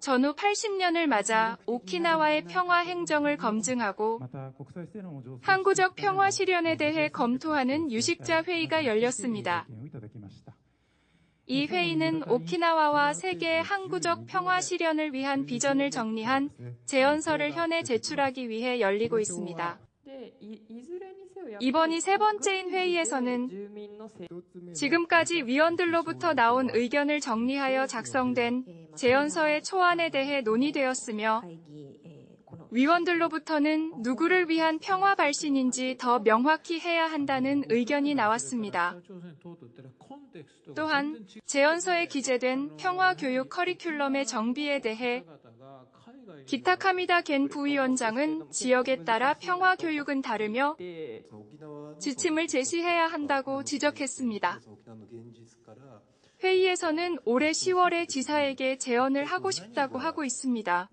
전후 80년을 맞아 오키나와의 평화 행정을 검증하고 항구적 평화 실현에 대해 검토하는 유식자 회의가 열렸습니다. 이 회의는 오키나와와 세계의 항구적 평화 실현을 위한 비전을 정리한 제언서를 현에 제출하기 위해 열리고 있습니다. 이번이 세 번째인 회의에서는 지금까지 위원들로부터 나온 의견을 정리하여 작성된 제언서의 초안에 대해 논의되었으며 위원들로부터는 누구를 위한 평화 발신인지 더 명확히 해야 한다는 의견이 나왔습니다. 또한 제언서에 기재된 평화 교육 커리큘럼의 정비에 대해 기타카미다 겐 부위원장은 지역에 따라 평화 교육은 다르며 지침을 제시해야 한다고 지적했습니다. 회의에서는 올해 10월에 지사에게 제언을 하고 싶다고 하고 있습니다.